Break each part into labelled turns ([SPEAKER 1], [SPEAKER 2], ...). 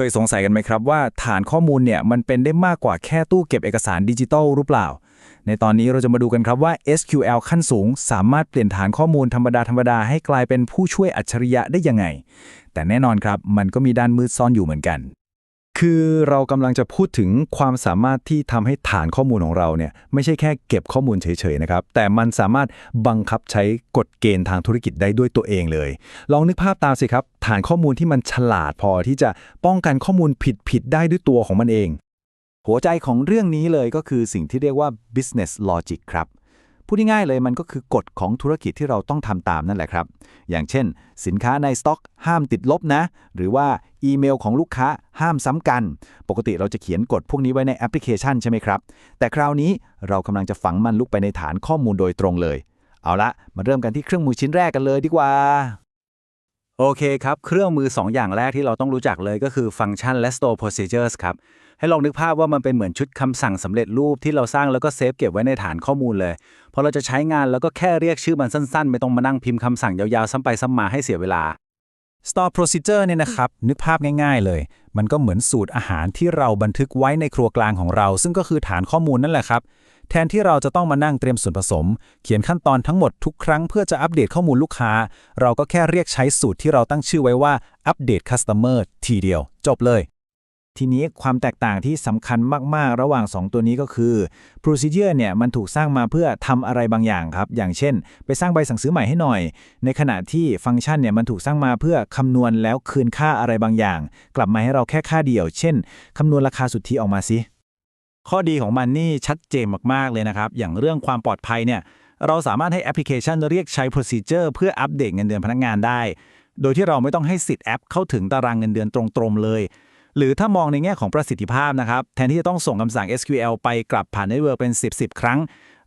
[SPEAKER 1] เคยสงสัยกันไหมครับว่าฐานข้อมูลเนี่ยมันเป็นได้มากกว่าแค่ตู้เก็บเอกสารดิจิทัลหรือเปล่า ในตอนนี้เราจะมาดูกันครับว่า SQL ขั้นสูง สามารถเปลี่ยนฐานข้อมูลธรรมดาธรรมดาให้กลายเป็นผู้ช่วยอัจฉริยะได้ยังไง แต่แน่นอนครับมันก็มีด้านมืดซ่อนอยู่เหมือนกัน
[SPEAKER 2] คือเรากำลังจะพูดถึงความสามารถที่ทำให้ฐานข้อมูลของเราเนี่ยไม่ใช่แค่เก็บข้อมูลเฉยๆนะครับ แต่มันสามารถบังคับใช้กฎเกณฑ์ทางธุรกิจได้ด้วยตัวเองเลย ลองนึกภาพตามสิครับ ฐานข้อมูลที่มันฉลาดพอที่จะป้องกันข้อมูลผิดๆได้ด้วยตัวของมันเอง
[SPEAKER 3] หัวใจของเรื่องนี้เลยก็คือสิ่งที่เรียกว่า business logic ครับ พูดง่ายๆเลยมันก็คือกฎของธุรกิจที่เราต้องทำตามนั่นแหละครับ อย่างเช่น สินค้าในสต็อกห้ามติดลบนะ หรือว่าอีเมลของลูกค้าห้ามซ้ำกัน ปกติเราจะเขียนกฎพวกนี้ไว้ในแอปพลิเคชันใช่ไหมครับ แต่คราวนี้เรากำลังจะฝังมันลุกไปในฐานข้อมูลโดยตรงเลย เอาละมาเริ่มกันที่เครื่องมือชิ้นแรกกันเลยดีกว่าโอเคครับ เครื่องมือ 2 อย่างแรกที่เราต้องรู้จักเลยก็คือฟังก์ชันและ store procedures ครับ ให้ลองนึกภาพว่ามันเป็นเหมือนชุดคำสั่งสำเร็จรูปที่เราสร้างแล้วก็เซฟเก็บไว้ในฐานข้อมูลเลยพอเราจะใช้งานแล้วก็แค่เรียกชื่อมันสั้นๆ ไม่ต้องมานั่งพิมพ์คำสั่งยาวๆซ้ำไปซ้ำมาให้เสียเวลา
[SPEAKER 1] Store Procedure เนี่ยนะครับ นึกภาพง่ายๆเลย มันก็เหมือนสูตรอาหารที่เราบันทึกไว้ในครัวกลางของเรา ซึ่งก็คือฐานข้อมูลนั่นแหละครับ แทนที่เราจะต้องมานั่งเตรียมส่วนผสม เขียนขั้นตอนทั้งหมดทุกครั้งเพื่อจะอัปเดตข้อมูลลูกค้า เราก็แค่เรียกใช้สูตรที่เราตั้งชื่อไว้ว่า Update Customer ทีเดียว จบเลย
[SPEAKER 3] ทีนี้ความแตกต่างที่สำคัญมาก ๆ ระหว่าง 2 ตัวนี้ก็คือ procedure เนี่ยมันถูกสร้างมาเพื่อทำอะไรบางอย่างครับ อย่างเช่น ไปสร้างใบสั่งซื้อใหม่ให้หน่อย ในขณะที่ฟังก์ชันเนี่ยมันถูกสร้างมาเพื่อคำนวณแล้วคืนค่าอะไรบางอย่าง กลับมาให้เราแค่ค่าเดียว เช่นคำนวณราคาสุทธิออกมาสิข้อดีของมันนี่ชัดเจนมาก ๆ เลยนะครับ อย่างเรื่องความปลอดภัยเนี่ยเราสามารถให้แอปพลิเคชันเรียกใช้ procedure เพื่ออัปเดตเงินเดือนพนักงานได้ โดยที่เราไม่ต้องให้สิทธิ์แอปเข้าถึงตารางเงินเดือนตรงๆเลย หรือถ้ามองในแง่ของประสิทธิภาพนะครับ แทนที่จะต้องส่งคำสั่ง SQL ไปกลับผ่านเน็ตเวิร์กเป็น 10 10 ครั้ง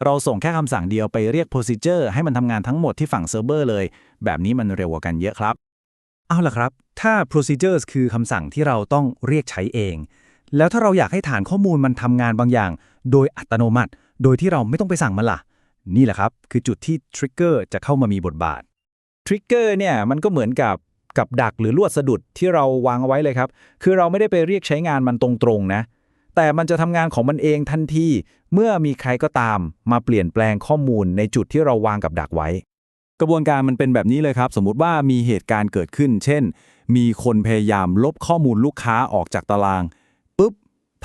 [SPEAKER 3] เราส่งแค่คำสั่งเดียวไปเรียก procedure ให้มันทำงานทั้งหมดที่ฝั่งเซิร์ฟเวอร์เลย แบบนี้มันเร็วกว่ากันเยอะครับ
[SPEAKER 2] เอาล่ะครับ ถ้า procedures คือคำสั่งที่เราต้องเรียกใช้เอง แล้วถ้าเราอยากให้ฐานข้อมูลมันทำงานบางอย่าง โดยอัตโนมัติ โดยที่เราไม่ต้องไปสั่งมันล่ะ นี่แหละครับ คือจุดที่ trigger จะเข้ามามีบทบาท
[SPEAKER 3] ทริกเกอร์เนี่ยมันก็เหมือนกับ กับดักหรือลวดสะดุดที่เราวางเอาไว้เลยครับ คือเราไม่ได้ไปเรียกใช้งานมันตรงๆนะ แต่มันจะทำงานของมันเองทันที เมื่อมีใครก็ตามมาเปลี่ยนแปลงข้อมูลในจุดที่เราวางกับดักไว้ กระบวนการมันเป็นแบบนี้เลยครับ สมมุติว่ามีเหตุการณ์เกิดขึ้น เช่น มีคนพยายามลบข้อมูลลูกค้าออกจากตาราง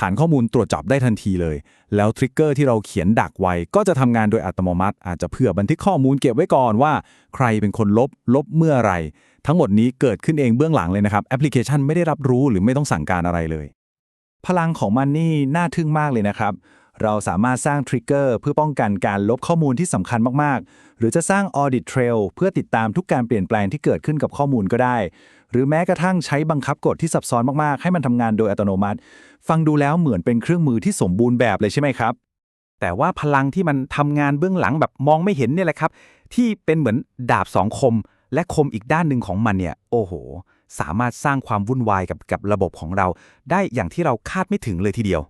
[SPEAKER 3] ฐานข้อมูลตรวจจับได้ทันทีเลย แล้วทริกเกอร์ที่เราเขียนดักไว้ ก็จะทำงานโดยอัตโนมัติ อาจจะเพื่อบันทึกข้อมูลเก็บไว้ก่อนว่า ใครเป็นคนลบ ลบเมื่อไร ทั้งหมดนี้เกิดขึ้นเองเบื้องหลังเลยนะครับ แอปพลิเคชันไม่ได้รับรู้หรือไม่ต้องสั่งการอะไรเลย พลังของมันนี่น่าทึ่งมากเลยนะครับ เราสามารถสร้างทริกเกอร์เพื่อป้องกันการลบข้อมูลที่สำคัญมาก ๆ หรือจะสร้าง Audit Trail เพื่อติดตามทุกการเปลี่ยนแปลงที่เกิดขึ้นกับข้อมูลก็ได้ หรือแม้กระทั่งใช้บังคับกฎที่ซับซ้อนมาก ๆ ให้มันทำงานโดยอัตโนมัติ ฟังดูแล้วเหมือนเป็นเครื่องมือที่สมบูรณ์แบบเลยใช่ไหมครับ แต่ว่าพลังที่มันทำงานเบื้องหลังแบบมองไม่เห็นเนี่ยแหละครับ ที่เป็นเหมือนดาบสองคม และคมอีกด้านหนึ่งของมันเนี่ย โอ้โห สามารถสร้างความวุ่นวายกับกับระบบของเรา ได้อย่างที่เราคาดไม่ถึงเลยทีเดียว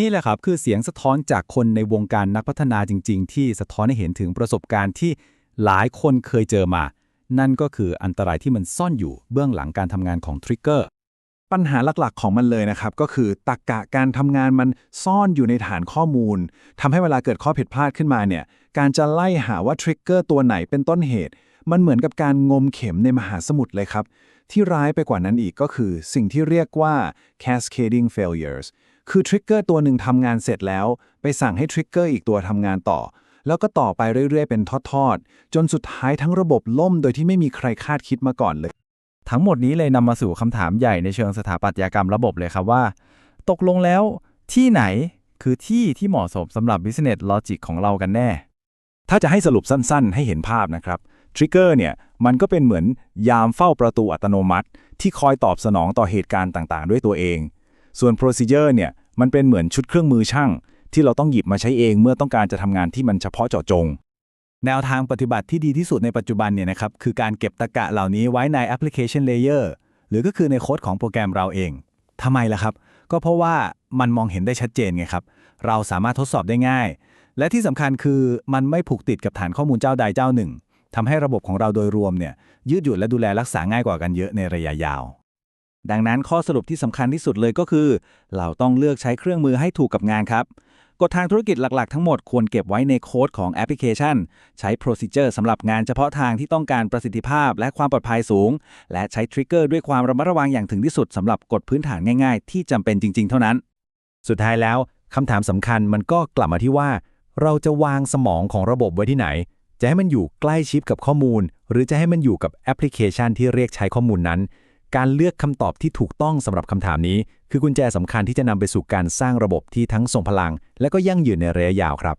[SPEAKER 3] นี่แหละครับคือเสียงสะท้อนจากคนในวงการนักพัฒนาจริง ๆ ที่สะท้อนให้เห็นถึงประสบการณ์ที่หลายคนเคยเจอมา นั่นก็คืออันตรายที่มันซ่อนอยู่เบื้องหลังการทำงานของทริกเกอร์ปัญหาหลักๆ ของมันเลยนะครับ ก็คือตรกกะการทำงานมันซ่อนอยู่ในฐานข้อมูลทำให้เวลาเกิดข้อผิดพลาดขึ้นมาเนี่ยการจะไล่หาว่าทริกเกอร์ตัวไหนเป็นต้นเหตุ มันเหมือนกับการงมเข็มในมหาสมุทรเลยครับ ที่ร้ายไปกว่านั้นอีกก็คือสิ่งที่เรียกว่า cascading failures คือทริกเกอร์ตัวหนึ่งทำงานเสร็จแล้ว ไปสั่งให้ทริกเกอร์อีกตัวทำงานต่อ แล้วก็ต่อไปเรื่อยๆ เป็นทอดๆ จนสุดท้ายทั้งระบบล่มโดยที่ไม่มีใครคาดคิดมาก่อนเลย
[SPEAKER 4] ทั้งหมดนี้เลยนำมาสู่คำถามใหญ่ในเชิงสถาปัตยกรรมระบบเลยครับว่า ตกลงแล้วที่ไหนคือที่ที่เหมาะสมสำหรับ business logic ของเรากันแน่
[SPEAKER 1] ถ้าจะให้สรุปสั้นๆ ให้เห็นภาพนะครับทริกเกอร์เนี่ยมันก็เป็นเหมือนยามเฝ้าประตูอัตโนมัติ ที่คอยตอบสนองต่อเหตุการณ์ต่างๆ ด้วยตัวเอง ส่วน procedure เนี่ยมันเป็นเหมือนชุดเครื่องมือช่าง ที่เราต้องหยิบมาใช้เองเมื่อต้องการจะทำงานที่มันเฉพาะเจาะจง
[SPEAKER 3] แนวทางปฏิบัติที่ดีที่สุดในปัจจุบันเนี่ยนะครับคือการเก็บตรรกะเหล่านี้ไว้ในแอปพลิเคชันเลเยอร์หรือก็คือในโค้ดของโปรแกรมเราเองทำไมล่ะครับ ก็เพราะว่ามันมองเห็นได้ชัดเจนไงครับ เราสามารถทดสอบได้ง่าย และที่สำคัญคือมันไม่ผูกติดกับฐานข้อมูลเจ้าใดเจ้าหนึ่งทำให้ระบบของเราโดยรวมเนี่ยยืดหยุ่นและดูแลรักษาง่ายกว่ากันเยอะในระยะยาว ดังนั้นข้อสรุปที่สำคัญที่สุดเลยก็คือ เราต้องเลือกใช้เครื่องมือให้ถูกกับงานครับกฎทางธุรกิจหลักๆ ทั้งหมดควรเก็บไว้ในโค้ดของแอปพลิเคชัน ใช้ procedure สำหรับงานเฉพาะทางที่ต้องการประสิทธิภาพและความปลอดภัยสูง และใช้ trigger ด้วยความระมัดระวังอย่างถึงที่สุดสำหรับกฎพื้นฐานง่ายๆ ที่จำเป็นจริง ๆ เท่านั้น
[SPEAKER 1] สุดท้ายแล้วคำถามสำคัญมันก็กลับมาที่ว่า เราจะวางสมองของระบบไว้ที่ไหน จะให้มันอยู่ใกล้ชิดกับข้อมูล หรือจะให้มันอยู่กับแอปพลิเคชันที่เรียกใช้ข้อมูลนั้น การเลือกคำตอบที่ถูกต้องสำหรับคำถามนี้ คือกุญแจสำคัญที่จะนำไปสู่การสร้างระบบที่ทั้งทรงพลัง และก็ยั่งยืนในระยะยาวครับ